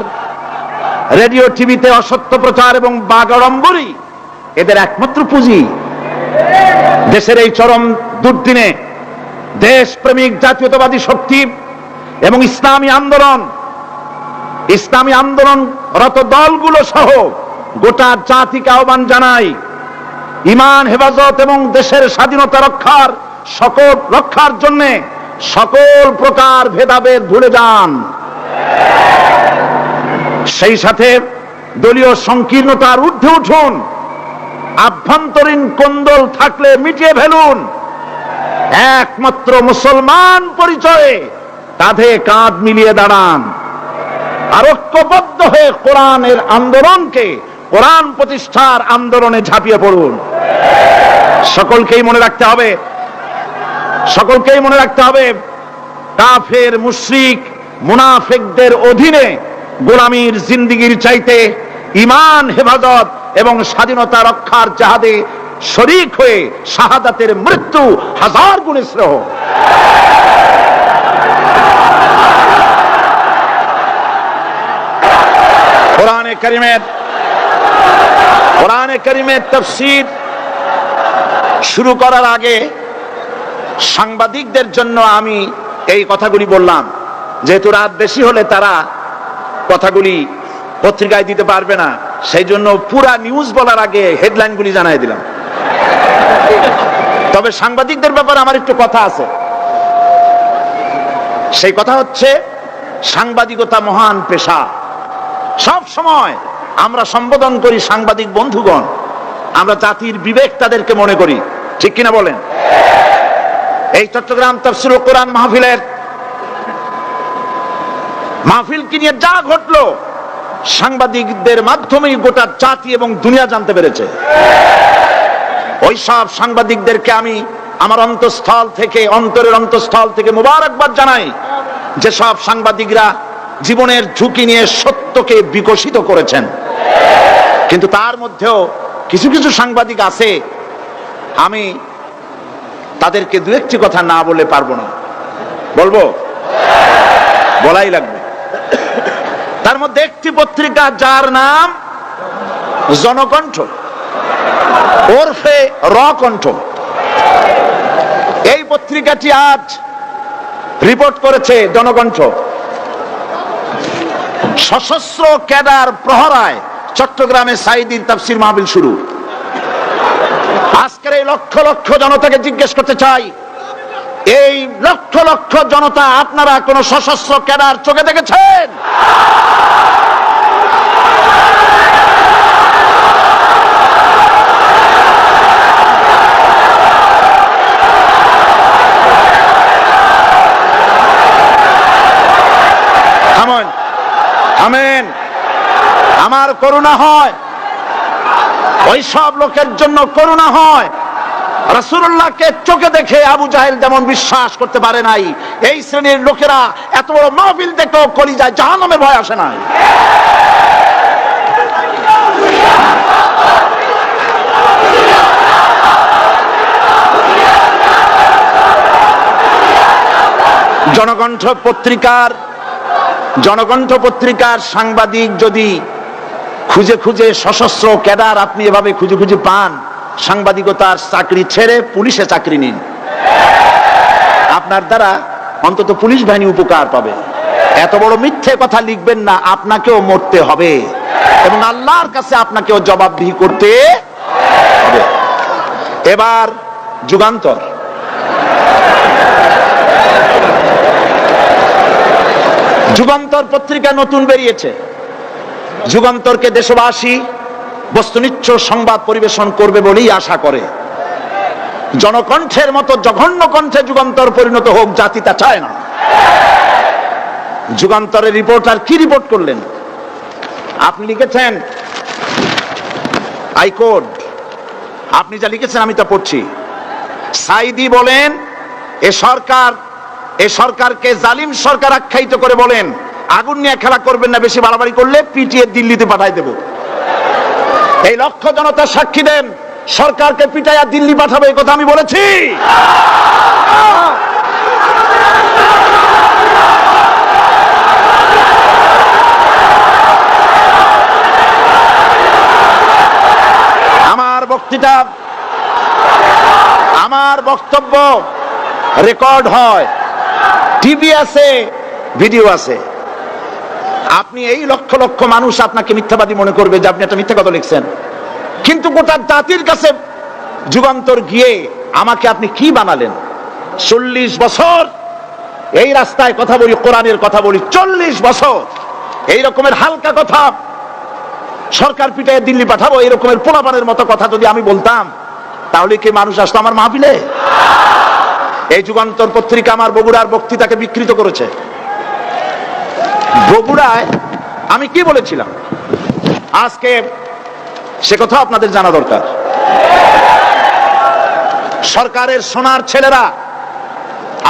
প্রচার রেডিও টিভিতে অসত্য প্রচার এবং বাগাড়ম্বরই এদের একমাত্র পুঁজি। দেশের এই চরম দুর্দিনে দেশপ্রেমিক, জাতীয়তাবাদী শক্তি এবং ইসলামী আন্দোলন, ইসলামী আন্দোলনরত দলগুলো সহ গোটা জাতিকে আহ্বান জানাই, ইমান, হেফাজত এবং দেশের স্বাধীনতা রক্ষার, সকল রক্ষার জন্যে সকল প্রকার ভেদাভেদ ভুলে যান। সেই সাথে দলীয় সংকীর্ণতার ঊর্ধ্বে উঠুন। আভ্যন্তরীণ কোন্দল থাকলে মিটিয়ে ফেলুন। একমাত্র মুসলমান পরিচয়ে কাঁধে কাঁধ মিলিয়ে দাঁড়ান। আর ঐক্যবদ্ধ হয়ে কোরআনের আন্দোলনকে কোরআন প্রতিষ্ঠার আন্দোলনে ঝাঁপিয়ে পড়ুন। সকলকেই মনে রাখতে হবে, সকলকেই মনে রাখতে হবে, কাফের, মুশ্রিক, মুনাফেকদের অধীনে গোলামীর জিন্দিগির চাইতে ইমান হেফাজত এবং স্বাধীনতা রক্ষার জাহাদে শরিক হয়ে শাহাদাতের মৃত্যু হাজার গুণে শ্রেহ কোরআনে করিমের কোরআনে করিমের তফসির শুরু করার আগে সাংবাদিকদের জন্য আমি এই কথাগুলি বললাম। যেহেতু রাত বেশি হলে তারা কথাগুলি পত্রিকায় দিতে পারবে না। সেই জন্য পুরা নিউজ বলার আগে হেডলাইনগুলি জানাই দিলাম। তবে সাংবাদিকদের ব্যাপারে আমার একটু কথা আছে। সেই কথা হচ্ছে, সাংবাদিকতা মহান পেশা। সব সময় আমরা সম্বোধন করি সাংবাদিক বন্ধুগণ। আমরা জাতির বিবেক তাদেরকে মনে করি। ঠিক কিনা বলেন? এই চট্টগ্রাম তফসিল কোরআন মাহফিলের মাহফিল কি নিয়ে যা ঘটলো, সাংবাদিকদের মাধ্যমেই গোটা জাতি এবং দুনিয়া জানতে পেরেছে। ওই সব সাংবাদিকদেরকে আমি আমার অন্তঃস্থল থেকে, অন্তরের অন্তঃস্থল থেকে মুবারকবাদ জানাই যে সব সাংবাদিকরা জীবনের ঝুঁকি নিয়ে সত্যকে বিকশিত করেছেন। কিন্তু তার মধ্যেও কিছু কিছু সাংবাদিক আছে, আমি তাদেরকে দু একটি কথা না বলে পারব না। বলব? বলাই লাগবে। তার মধ্যে একটি পত্রিকা যার নাম জনকণ্ঠ। ওরফে র কণ্ঠ এই পত্রিকাটি আজ রিপোর্ট করেছে জনকণ্ঠ। সশস্ত্র ক্যাডার প্রহরায় চট্টগ্রামে সাইদিন তাফসির মাহবিল শুরু। আজকের এই লক্ষ লক্ষ জনতাকে জিজ্ঞেস করতে চাই এই লক্ষ লক্ষ জনতা আপনারা কোন সশস্ত্র ক্যাডার চোখে দেখেছেন? আমার করুণা হয়। ওই সব লোকের জন্য করুণা হয়। রসুল্লাহকে চোখে দেখে আবু জাহেল যেমন বিশ্বাস করতে পারে নাই। এই শ্রেণির লোকেরা এত বড় মাহফিল দেখেও করি যায় জাহান্নামের ভয় আসে নাই। জনকণ্ঠ পত্রিকার জনকণ্ঠ পত্রিকার সাংবাদিক যদি খুঁজে খুঁজে সশস্ত্র ক্যাডার আপনি এভাবে খুঁজে খুঁজে পান সাংবাদিকতার চাকরি ছেড়ে পুলিশে চাকরি নিন। আপনার দ্বারা অন্তত পুলিশ বাহিনী উপকার পাবে। এত বড় মিথ্যে কথা লিখবেন না, আপনাকেও মরতে হবে। এবং আল্লাহর কাছে আপনাকেও জবাবদিহি করতে হবে। এবার যুগান্তর। যুগান্তর পত্রিকা নতুন বেরিয়েছে। যুগান্তরকে দেশবাসী বস্তুনিচ্ছ সংবাদ পরিবেশন করবে বলেই আশা করে। জনকণ্ঠের মতো জঘন্য কণ্ঠে যুগান্তর পরিণত হোক জাতি তা চায় না। যুগান্তরের রিপোর্টার কি রিপোর্ট করলেন? আপনি লিখেছেন হাইকোর্ট আপনি যা লিখেছেন আমি তা পড়ছি। সাইদি বলেন, এ সরকার, এ সরকারকে জালিম সরকার আখ্যায়িত করে বলেন, আগুন নিয়ে খেলা করবেন না, বেশি বাড়াবাড়ি করলে পিটিয়ে দিল্লিতে পাঠাই দেব। এই লক্ষ জনতা সাক্ষী দেন, সরকারকে পিটাইয়া দিল্লি পাঠাবে, এই কথা আমি বলেছি। আমার বক্তৃতা, আমার বক্তব্য রেকর্ড হয় টিভি আছে ভিডিও আছে আপনি এই লক্ষ লক্ষ মানুষ আপনাকে মিথ্যাবাদী মনে করবে যে আপনি একটা মিথ্যা কথা লিখছেন। কিন্তু গোটা জাতির কাছে যুগান্তর গিয়ে আমাকে আপনি কি বানালেন? চল্লিশ বছর এই রাস্তায় কথা বলি, কোরআনের কথা বলি, চল্লিশ বছর এই রকমের হালকা কথা। সরকার পিটায় দিল্লি পাঠাবো, এই রকমের পোলাপানের মতো কথা যদি আমি বলতাম, তাহলে কি মানুষ আসতো আমার মাহফিলে? এই যুগান্তর পত্রিকা আমার বগুড়ার বক্তৃতাকে বিকৃত করেছে। বগুড়ায় আমি কি বলেছিলাম? আজকে সে কথা আপনাদের জানা দরকার। সরকারের সোনার ছেলেরা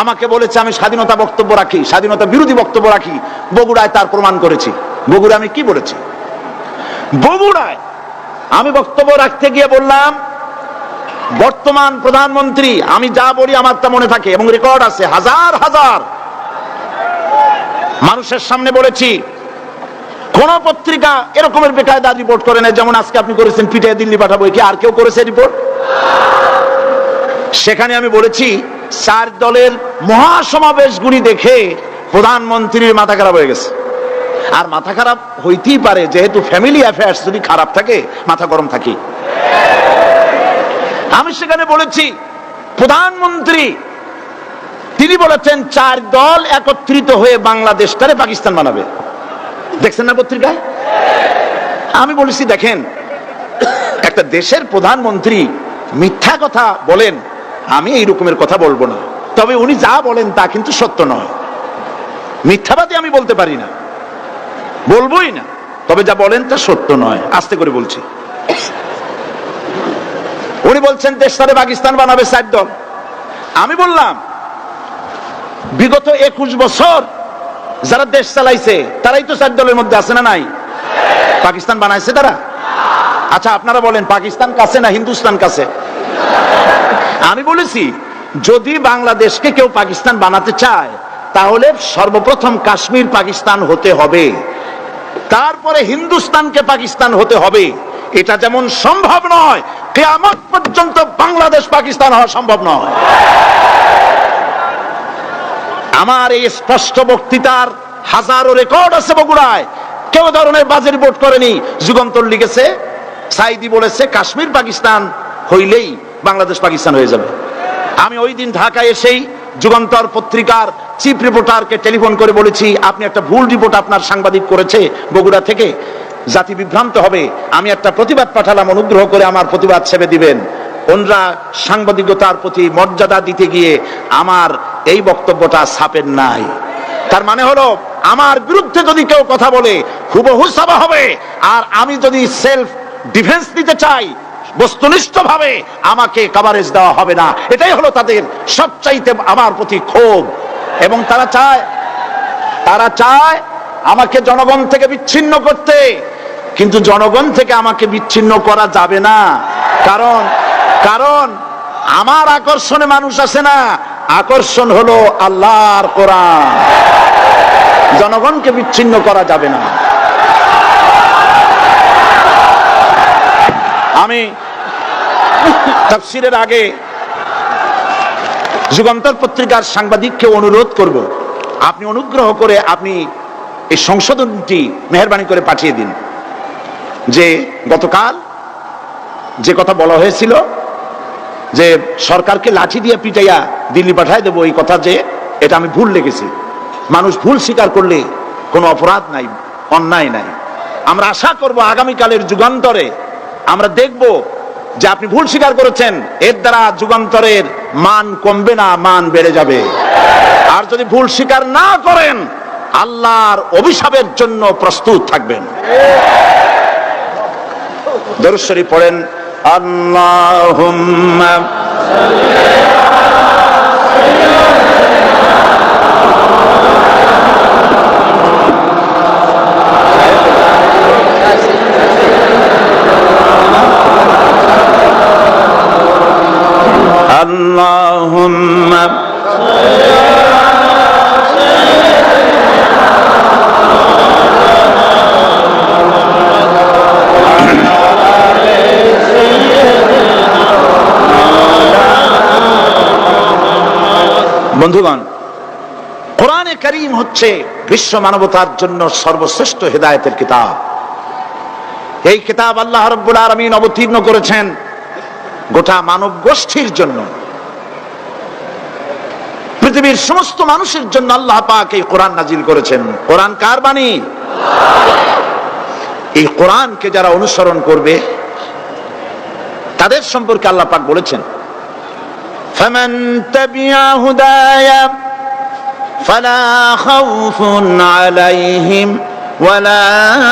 আমাকে বলেছে, আমি স্বাধীনতা বক্তব্য রাখি, স্বাধীনতা বিরোধী বক্তব্য রাখি, বগুড়ায় তার প্রমাণ করেছি। বগুড়া আমি কি বলেছি? বগুড়ায় আমি বক্তব্য রাখতে গিয়ে বললাম, বর্তমান প্রধানমন্ত্রী, আমি যা বলি আমার তা মনে থাকে এবং রেকর্ড আছে, হাজার হাজার মানুষের সামনে বলেছি, কোন পত্রিকা এরকমের বেকায়দা রিপোর্ট করে না যেমন আজকে আপনি করেছেন পিঠে দিল্লি পাঠাবো কি আর কেউ করেছে রিপোর্ট সেখানে আমি বলেছি, চার দলের মহাসমাবেশগুলি দেখে প্রধানমন্ত্রীর মাথা খারাপ হয়ে গেছে। আর মাথা খারাপ হইতেই পারে, যেহেতু ফ্যামিলি অ্যাফেয়ার্স যদি খারাপ থাকে, মাথা গরম থাকে আমি সেখানে বলেছি, প্রধানমন্ত্রী তিনি বলেছেন, চার দল একত্রিত হয়ে বাংলাদেশটারে পাকিস্তান বানাবে। দেখছেন না পত্রিকায় আমি বলেছি, দেখেন, একটা দেশের প্রধানমন্ত্রী মিথ্যা কথা বলেন, আমি এই রকমের কথা বলব না। তবে উনি যা বলেন তা কিন্তু সত্য নয়। মিথ্যাবাদী আমি বলতে পারি না। বলবোই না। তবে যা বলেন তা সত্য নয়। আস্তে করে বলছি। উনি বলছেন, দেশটারে পাকিস্তান বানাবে চার দল। আমি বললাম বিগত একুশ বছর যারা দেশ চালাইছে, তারাই তো চার দলের মধ্যে আছে না নাই? পাকিস্তান বানাইছে তারা? আচ্ছা আপনারা বলেন, পাকিস্তান কাছে না হিন্দুস্তান কাছে? আমি বলেছি, যদি বাংলাদেশকে কেউ পাকিস্তান বানাতে চায়, তাহলে সর্বপ্রথম কাশ্মীর পাকিস্তান হতে হবে। তারপরে হিন্দুস্তানকে পাকিস্তান হতে হবে। এটা যেমন সম্ভব নয়, কেয়ামত পর্যন্ত বাংলাদেশ পাকিস্তান হওয়া সম্ভব নয়। আমার এই স্পষ্ট বক্তৃতার হাজারো রেকর্ড আছে বগুড়ায়। কেউ ধরনের বাজে রিপোর্ট করেনি। যুগান্তর লিখেছে, সাইদি বলেছে, কাশ্মীর, পাকিস্তান হইলেই বাংলাদেশ পাকিস্তান হয়ে যাবে। আমি ওই দিন ঢাকায় এসেই যুগান্তর পত্রিকার চিফ রিপোর্টারকে টেলিফোন করে বলেছি, আপনি একটা ভুল রিপোর্ট আপনার সাংবাদিক করেছে বগুড়া থেকে, জাতি বিভ্রান্ত হবে। আমি একটা প্রতিবাদ পাঠালাম, অনুগ্রহ করে আমার প্রতিবাদ ছেড়ে দিবেন। ওনরা সাংবাদিকতার প্রতি মর্যাদা দিতে গিয়ে আমার এই বক্তব্যটা ছাপেন নাই। তার মানে হলো, আমার বিরুদ্ধে যদি কেউ কথা বলে, হুবহু সাবা হবে। আর আমি যদি সেলফ ডিফেন্স নিতে চাই বস্তুনিষ্ঠ ভাবে আমাকে কাভারেজ দেওয়া হবে না। এটাই হলো তাদের সবচাইতে আমার প্রতি ক্ষোভ। এবং তারা চায় তারা চায় আমাকে জনগণ থেকে বিচ্ছিন্ন করতে। কিন্তু জনগণ থেকে আমাকে বিচ্ছিন্ন করা যাবে না। কারণ কারণ আমার আকর্ষণে মানুষ আসে না, আকর্ষণ হলো আল্লাহর কোরআন। জনগণকে বিচ্ছিন্ন করা যাবে না। আমি তাফসিরের আগে যুগান্তর পত্রিকার সাংবাদিককে অনুরোধ করব, আপনি অনুগ্রহ করে আপনি এই সংশোধনটি মেহরবানি করে পাঠিয়ে দিন। যে গতকাল যে কথা বলা হয়েছিল যে সরকারকে লাঠি দিয়ে পিটাইয়া দিল্লি পাঠায় দেবো, এই কথা যে এটা আমি ভুল লেগেছি মানুষ ভুল স্বীকার করলে কোনো অপরাধ নাই, অন্যায় নাই। আমরা আশা করব আগামীকালের যুগান্তরে আমরা দেখব যে আপনি ভুল স্বীকার করেছেন, এর দ্বারা যুগান্তরের মান কমবে না, মান বেড়ে যাবে। আর যদি ভুল স্বীকার না করেন, আল্লাহর অভিশাপের জন্য প্রস্তুত থাকবেন। দরশ্বরী পড়েন اللهم বন্ধুগণ, কোরআনে করিম হচ্ছে বিশ্ব মানবতার জন্য সর্বশ্রেষ্ঠ হেদায়েতের কিতাব। এই কিতাব আল্লাহ রব্বুল আলমিন অবতীর্ণ করেছেন গোটা মানব গোষ্ঠীর জন্য। পৃথিবীর সমস্ত মানুষের জন্য আল্লাহ পাক এই কোরআন নাজিল করেছেন। কোরআন কার বাণী? এই কোরআনকে যারা অনুসরণ করবে, তাদের সম্পর্কে আল্লাহ পাক বলেছেন। فمن تبع هداي فلا خوف عليهم ولا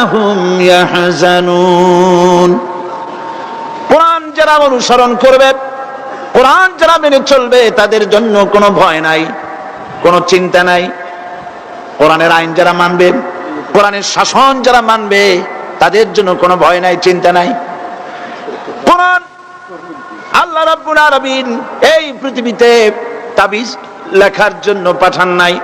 هم يحزنون কোরআন যারা অনুসরণ করবে কোরআন যারা মেনে চলবে তাদের জন্য কোনো ভয় নাই কোনো চিন্তা নাই কোরআনের আইন যারা মানবে কোরআনের শাসন যারা মানবে তাদের জন্য কোনো ভয় নাই চিন্তা নাই কোরআন আল্লাহ রাব্বুল আলামিন এই পৃথিবীতে তাবিজ লেখার জন্য পাঠান নাই।